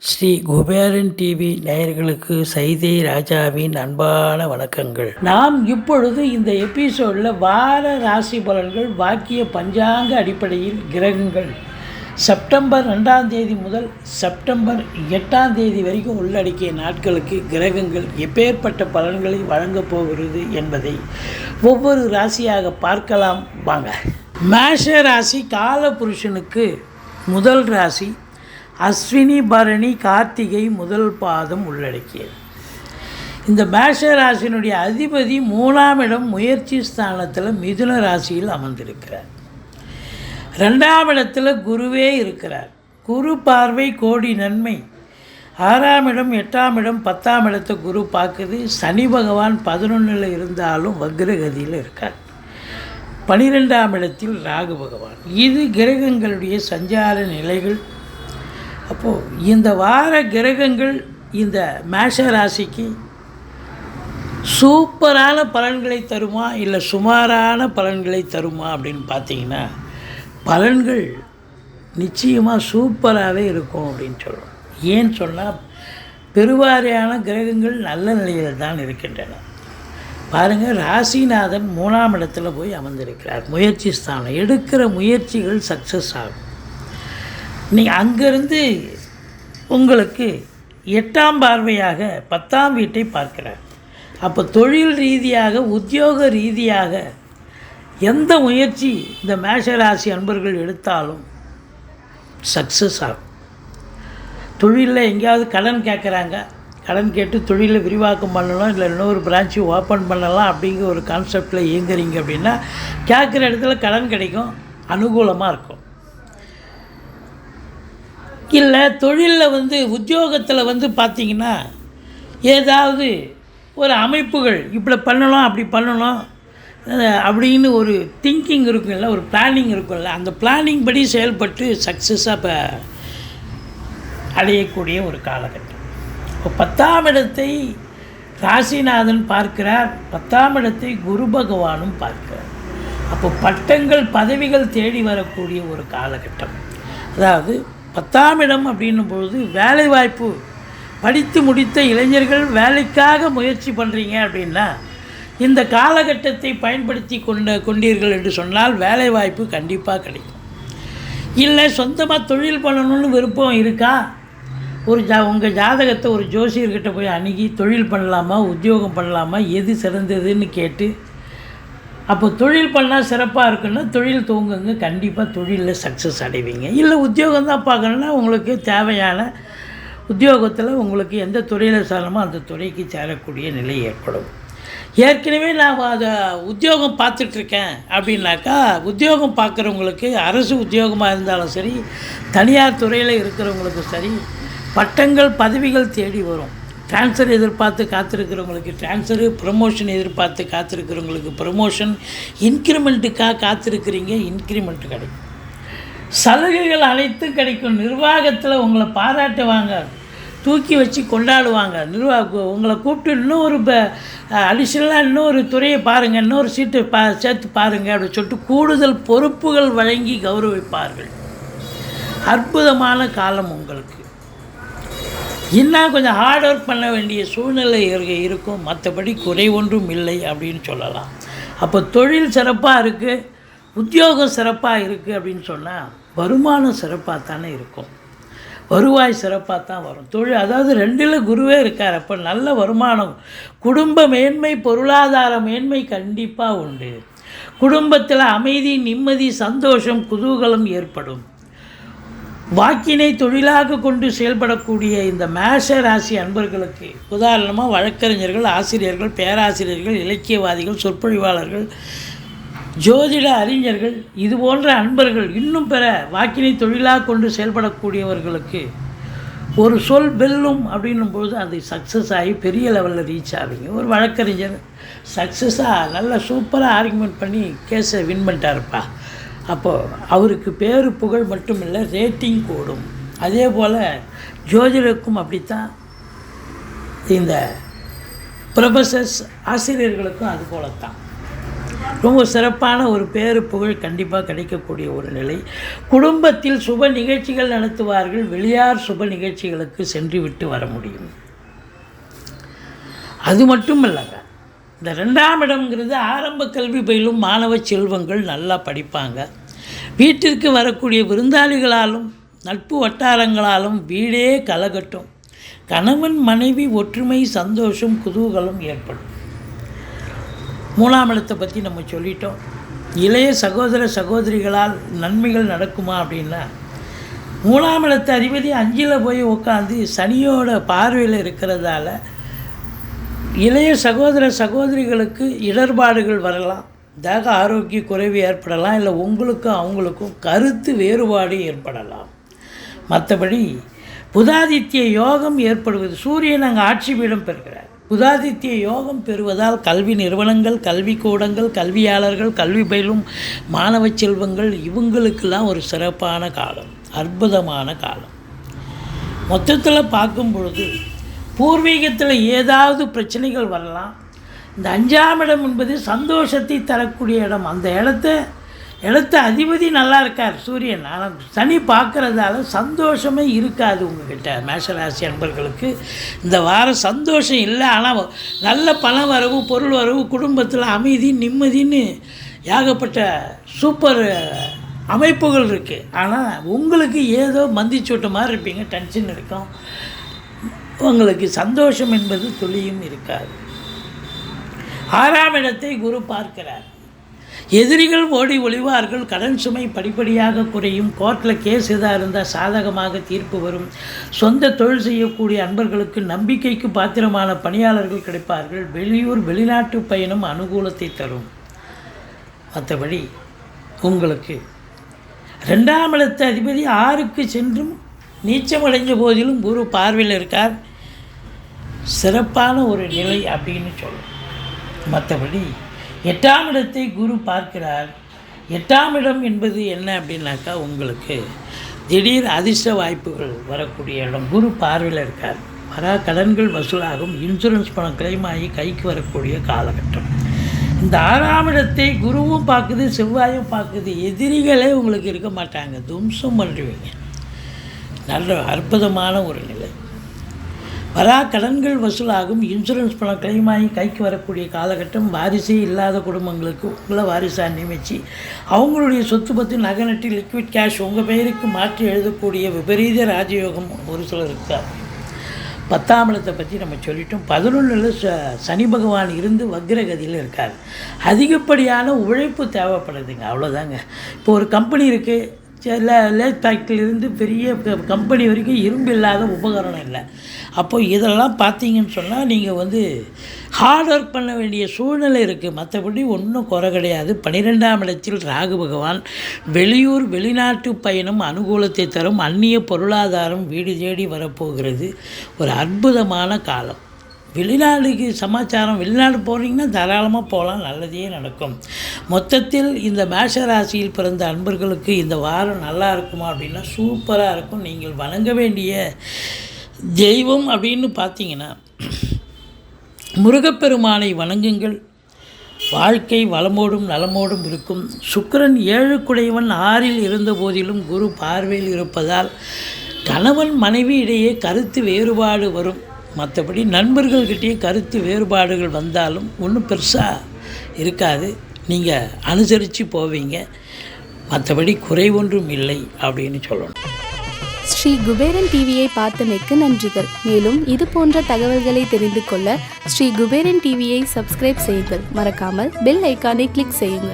Sri Kuberan TV நேயர்களுக்கு சைதை ராஜாவின் அன்பான வணக்கங்கள். நாம் இப்பொழுது இந்த எபிசோடில் வார ராசி பலன்கள் வாக்கிய பஞ்சாங்க அடிப்படையில் கிரகங்கள். செப்டம்பர் ரெண்டாம் தேதி முதல் செப்டம்பர் எட்டாம் தேதி வரைக்கும் உள்ளடக்கிய நாட்களுக்கு கிரகங்கள் எப்பேற்பட்ட பலன்களை வழங்கப் போகிறது என்பதை ஒவ்வொரு ராசியாக பார்க்கலாம். வாங்க. மேஷ ராசி கால புருஷனுக்கு முதல் ராசி அஸ்வினி பரணி கார்த்திகை முதல் பாதம் உள்ளடக்கியது. இந்த மேஷ ராசியினுடைய அதிபதி மூணாம் இடம் முயற்சி ஸ்தானத்தில் மிதுன ராசியில் அமர்ந்திருக்கிறார். ரெண்டாம் இடத்தில் குருவே இருக்கிறார். குரு பார்வை கோடி நன்மை. ஆறாம் இடம் எட்டாம் இடம் பத்தாம் இடத்தை குரு பார்க்குது. சனி பகவான் பதினொன்றில் இருந்தாலும் வக்ரகதியில் இருக்கார். பனிரெண்டாம் இடத்தில் ராகு பகவான். இது கிரகங்களுடைய சஞ்சார நிலைகள் அப்போது இந்த வார கிரகங்கள் இந்த மேஷ ராசிக்கு சூப்பரான பலன்களை தருமா இல்லை சுமாரான பலன்களை தருமா அப்படின்னு பார்த்தீங்கன்னா பலன்கள் நிச்சயமாக சூப்பராகவே இருக்கும் அப்படின்னு சொல்கிறோம் ஏன்னு சொன்னால் பெருவாரியான கிரகங்கள் நல்ல நிலையில் தான் இருக்கின்றன. பாருங்கள் ராசிநாதன் மூணாம் இடத்துல போய் அமர்ந்திருக்கிறார். முயற்சி ஸ்தானம். எடுக்கிற முயற்சிகள் சக்ஸஸ் ஆகும். நீங்கள் அங்கேருந்து உங்களுக்கு எட்டாம் பார்வையாக பத்தாம் வீட்டை பார்க்கிறார். அப்போ தொழில் ரீதியாக உத்தியோக ரீதியாக எந்த முயற்சி இந்த மேஷராசி அன்பர்கள் எடுத்தாலும் சக்ஸஸ் ஆகும். தொழிலில் எங்கேயாவது கடன் கேட்குறாங்க. கடன் கேட்டு தொழிலை விரிவாக்கம் பண்ணலாம் இல்லை இன்னொரு பிரான்ச்சு ஓப்பன் பண்ணலாம் அப்படிங்கிற ஒரு கான்செப்டில் இயங்குறீங்க அப்படின்னா கேட்குற இடத்துல கடன் கிடைக்கும் அனுகூலமாக இருக்கும். இல்லை தொழிலில் வந்து உத்தியோகத்தில் வந்து பார்த்திங்கன்னா ஏதாவது ஒரு அமைப்புகள் இப்படி பண்ணணும் அப்படி பண்ணணும் அப்படின்னு ஒரு திங்கிங் இருக்கும்ல ஒரு பிளானிங் இருக்கும்ல அந்த பிளானிங் படி செயல்பட்டு சக்ஸஸாக இப்போ அடையக்கூடிய ஒரு காலகட்டம். இப்போ பத்தாம் இடத்தை ராசிநாதன் பார்க்கிறார். பத்தாம் இடத்தை குரு பகவானும் பார்க்கிறார். அப்போ பட்டங்கள் பதவிகள் தேடி வரக்கூடிய ஒரு காலகட்டம். அதாவது பத்தாம் இடம் அப்படின்னும் பொழுது வேலைவாய்ப்பு. படித்து முடித்த இளைஞர்கள் வேலைக்காக முயற்சி பண்ணுறீங்க அப்படின்னா இந்த காலகட்டத்தை பயன்படுத்தி கொண்ட கொண்டீர்கள் என்று சொன்னால் வேலைவாய்ப்பு கண்டிப்பாக கிடைக்கும். இல்லை சொந்தமாக தொழில் பண்ணணும்னு விருப்பம் இருக்கா? ஒரு ஜா உங்கள் ஜாதகத்தை ஒரு ஜோசியர்கிட்ட போய் அணுகி தொழில் பண்ணலாமா உத்தியோகம் பண்ணலாமா எது சிறந்ததுன்னு கேட்டு அப்போ தொழில் பண்ணால் சிறப்பாக இருக்குன்னா தொழில் தூங்குங்க கண்டிப்பாக தொழிலில் சக்ஸஸ் அடைவீங்க. இல்லை உத்தியோகம் தான் பார்க்கணுன்னா உங்களுக்கு தேவையான உத்தியோகத்தில் உங்களுக்கு எந்த துறையில் சேரணுமோ அந்த துறைக்கு சேரக்கூடிய நிலை ஏற்படும். ஏற்கனவே நான் அதை உத்தியோகம் பார்த்துட்ருக்கேன் அப்படின்னாக்கா உத்தியோகம் பார்க்குறவங்களுக்கு அரசு உத்தியோகமாக இருந்தாலும் சரி தனியார் துறையில் இருக்கிறவங்களுக்கும் சரி பட்டங்கள் பதவிகள் தேடி வரும். ட்ரான்ஸ்ஃபர் எதிர்பார்த்து காத்திருக்கிறவங்களுக்கு டிரான்ஸ்ஃபரு ப்ரமோஷன் எதிர்பார்த்து காத்திருக்கிறவங்களுக்கு ப்ரமோஷன் இன்க்ரிமெண்ட்டுக்காக காத்திருக்கிறீங்க இன்க்ரிமெண்ட் கிடைக்கும். சலுகைகள் அனைத்தும் கிடைக்கும். நிர்வாகத்தில் உங்களை பாராட்டுவாங்க. தூக்கி வச்சு கொண்டாடுவாங்க. நிர்வாக உங்களை கூப்பிட்டு இன்னொரு அடிஷனலாக இன்னொரு துறையை பாருங்கள் இன்னொரு சீட்டு பா சேர்த்து பாருங்கள் அப்படின்னு சொல்லிட்டு கூடுதல் பொறுப்புகள் வழங்கி கௌரவிப்பார்கள். அற்புதமான காலம் உங்களுக்கு. இன்னும் கொஞ்சம் ஹார்ட் ஒர்க் பண்ண வேண்டிய சூழ்நிலை இருக்கும். மற்றபடி குறை ஒன்றும் இல்லை அப்படின்னு சொல்லலாம். அப்போ தொழில் சிறப்பாக இருக்குது உத்தியோகம் சிறப்பாக இருக்குது அப்படின்னு சொன்னால் வருமானம் சிறப்பாக தானே இருக்கும். வருவாய் சிறப்பாக தான் வரும். தொழில் அதாவது ரெண்டில் குருவே இருக்கார். அப்போ நல்ல வருமானம் குடும்ப மேன்மை பொருளாதார மேன்மை கண்டிப்பாக உண்டு. குடும்பத்தில் அமைதி நிம்மதி சந்தோஷம் குதூகலம் ஏற்படும். வாக்கினை தொழிலாக கொண்டு செயல்படக்கூடிய இந்த மேஷ ராசி அன்பர்களுக்கு உதாரணமாக வழக்கறிஞர்கள் ஆசிரியர்கள் பேராசிரியர்கள் இலக்கியவாதிகள் சொற்பொழிவாளர்கள் ஜோதிட அறிஞர்கள் இது போன்ற அன்பர்கள் இன்னும் பெற வாக்கினை தொழிலாக கொண்டு செயல்படக்கூடியவர்களுக்கு ஒரு சொல் வெல்லும் அப்படின்னும் பொழுது அது சக்ஸஸ் ஆகி பெரிய லெவலில் ரீச் ஆவீங்க. ஒரு வழக்கறிஞர் சக்ஸஸாக நல்லா சூப்பராக ஆர்குமெண்ட் பண்ணி கேஸை வின் பண்ணிட்டாருப்பா. அப்போது அவருக்கு பேரு புகழ் மட்டும் இல்லை ரேட்டிங் கூடும். அதே போல் ஜோதிடருக்கும் அப்படித்தான். இந்த ப்ரொஃபஸர்ஸ் ஆசிரியர்களுக்கும் அது போலத்தான். ரொம்ப சிறப்பான ஒரு பேரு புகழ் கண்டிப்பாக கிடைக்கக்கூடிய ஒரு நிலை. குடும்பத்தில் சுப நிகழ்ச்சிகள் நடத்துவார்கள் வெளியார் சுப நிகழ்ச்சிகளுக்கு சென்று விட்டு வர முடியும். அது மட்டும் இல்லைங்க இந்த ரெண்டாம் இடம்ங்கிறது ஆரம்ப கல்வி பயிலும் மாணவ செல்வங்கள் நல்லா படிப்பாங்க. வீட்டிற்கு வரக்கூடிய விருந்தாளிகளாலும் நட்பு வட்டாரங்களாலும் வீடே கலகட்டும். கணவன் மனைவி ஒற்றுமை சந்தோஷம் குதூகலம் ஏற்படும். மூணாம் இடத்தை பற்றி நம்ம சொல்லிட்டோம். இளைய சகோதர சகோதரிகளால் நன்மைகள் நடக்குமா அப்படின்னா மூணாம் இடத்து அதிபதி அஞ்சில் போய் உட்காந்து சனியோட பார்வையில் இருக்கிறதால இளைய சகோதர சகோதரிகளுக்கு இடர்பாடுகள் வரலாம். தேக ஆரோக்கிய குறைவு ஏற்படலாம். இல்லை உங்களுக்கும் அவங்களுக்கும் கருத்து வேறுபாடு ஏற்படலாம். மற்றபடி புதாதித்ய யோகம் ஏற்படுவது சூரியன் அங்கே ஆட்சி பீடம் பெறுகிறார். புதாதித்ய யோகம் பெறுவதால் கல்வி நிறுவனங்கள் கல்வி கூடங்கள் கல்வியாளர்கள் கல்வி பயிலும் மாணவ செல்வங்கள் இவங்களுக்கெல்லாம் ஒரு சிறப்பான காலம் அற்புதமான காலம். மொத்தத்தில் பார்க்கும் பொழுது பூர்வீகத்தில் ஏதாவது பிரச்சனைகள் வரலாம் இந்த அஞ்சாம் இடம் என்பது சந்தோஷத்தை தரக்கூடிய இடம். அந்த இடத்த இடத்த அதிபதி நல்லா இருக்கார் சூரியன். ஆனால் சனி பார்க்குறதால சந்தோஷமே இருக்காது உங்ககிட்ட மேஷராசி அன்பர்களுக்கு. இந்த வாரம் சந்தோஷம் இல்லை ஆனால் நல்ல பண வரவு பொருள் வரவு குடும்பத்தில் அமைதி நிம்மதின்னு ஏகப்பட்ட சூப்பர் அமைப்புகள் இருக்குது ஆனால் உங்களுக்கு ஏதோ மந்திச்சூட்ட மாதிரி இருப்பீங்க டென்ஷன் இருக்கும். உங்களுக்கு சந்தோஷம் என்பது துளியும் இருக்காது. ஆறாம் இடத்தை குரு பார்க்கிறார். எதிரிகள் ஓடி ஒளிவார்கள் கடன் சுமை படிப்படியாக குறையும் கோர்ட்டில் கேஸ் எதாக இருந்தால் சாதகமாக தீர்ப்பு வரும். சொந்த தொழில் செய்யக்கூடிய அன்பர்களுக்கு நம்பிக்கைக்கு பாத்திரமான பணியாளர்கள் கிடைப்பார்கள். வெளியூர் வெளிநாட்டு பயணம் அனுகூலத்தை தரும். மற்றபடி உங்களுக்கு ரெண்டாம் இடத்து அதிபதி ஆறுக்கு சென்றும் நீச்சமடைஞ்ச போதிலும் குரு பார்வையில் இருக்கார். சிறப்பான ஒரு நிலை அப்படின்னு சொல்லணும் மற்றபடி எட்டாம் இடத்தை குரு பார்க்கிறார். எட்டாம் இடம் என்பது என்ன அப்படின்னாக்கா உங்களுக்கு திடீர் அதிர்ஷ்ட வாய்ப்புகள் வரக்கூடிய இடம். குரு பார்வையில் இருக்கார். வரா கடன்கள் வசூலாகும். இன்சூரன்ஸ் பணம் கிளைம் ஆகி கைக்கு வரக்கூடிய காலகட்டம். இந்த ஆறாம் இடத்தை குருவும் பார்க்குது செவ்வாயும் பார்க்குது. எதிரிகளே உங்களுக்கு இருக்க மாட்டாங்க. தும்சம் பண்ணுவீங்க நல்ல அற்புதமான ஒரு நிலை. வரா கடன்கள் வசூலாகும் இன்சூரன்ஸ் பணம் கிளைம் ஆகி கைக்கு வரக்கூடிய காலகட்டம் வாரிசே இல்லாத குடும்பங்களுக்கு உங்களை வாரிசாக நியமித்து அவங்களுடைய சொத்து பற்றி நகை நட்டி லிக்விட் கேஷ் உங்கள் பெயருக்கு மாற்றி எழுதக்கூடிய விபரீத ராஜயோகம் ஒரு சிலர் இருக்கார். பத்தாம் இடத்தை பற்றி நம்ம சொல்லிட்டோம். பதினொன்றில் ச சனி பகவான் இருந்து வக்ரகதியில் இருக்கார். அதிகப்படியான உழைப்பு தேவைப்படுதுங்க. அவ்வளோதாங்க இப்போ ஒரு கம்பெனி இருக்குது சில லேத் ஃபேக்ட்ரியிலிருந்து பெரிய க- கம்பெனி வரைக்கும் இரும்பு இல்லாத உபகரணம் இல்லை. அப்போ இதெல்லாம் பார்த்தீங்கன்னு சொன்னால் நீங்கள் வந்து ஹார்ட் ஒர்க் பண்ண வேண்டிய சூழ்நிலை இருக்குது. மற்றபடி ஒன்றும் குறை கிடையாது. பன்னிரெண்டாம் இடத்தில் ராகு பகவான் வெளியூர் வெளிநாட்டு பயணம் அனுகூலத்தை தரும். அந்நிய பொருளாதாரம் வீடு தேடி வரப்போகிறது. ஒரு அற்புதமான காலம். வெளிநாடுக்கு சமாச்சாரம் வெளிநாடு போகிறீங்கன்னா தாராளமாக போகலாம் நல்லதே நடக்கும். மொத்தத்தில் இந்த மேஷ ராசியில் பிறந்த அன்பர்களுக்கு இந்த வாரம் நல்லா இருக்குமா அப்படின்னா சூப்பராக இருக்கும். நீங்கள் வணங்க வேண்டிய தெய்வம் அப்படின்னு பார்த்தீங்கன்னா முருகப்பெருமானை வணங்குங்கள். வாழ்க்கை வளமோடும் நலமோடும் இருக்கும். சுக்கிரன் ஏழுக்குடையவன் ஆறில் இருந்த போதிலும் குரு பார்வையில் இருப்பதால் கணவன் மனைவி இடையே கருத்து வேறுபாடு வரும். மற்றபடி நண்பர்கள்கிட்டேயும் கருத்து வேறுபாடுகள் வந்தாலும் ஒன்றும் பெருசாக இருக்காது. நீங்கள் அனுசரித்து போவீங்க. மற்றபடி குறை ஒன்றும் இல்லை அப்படின்னு சொல்லணும். ஸ்ரீ குபேரன் டிவியை பார்த்தமைக்கு நன்றிகள். மேலும் இது போன்ற தகவல்களை தெரிந்து கொள்ள ஸ்ரீ குபேரன் டிவியை சப்ஸ்கிரைப் செய்யுங்கள். மறக்காமல் பெல் ஐக்கானை கிளிக் செய்யுங்கள்.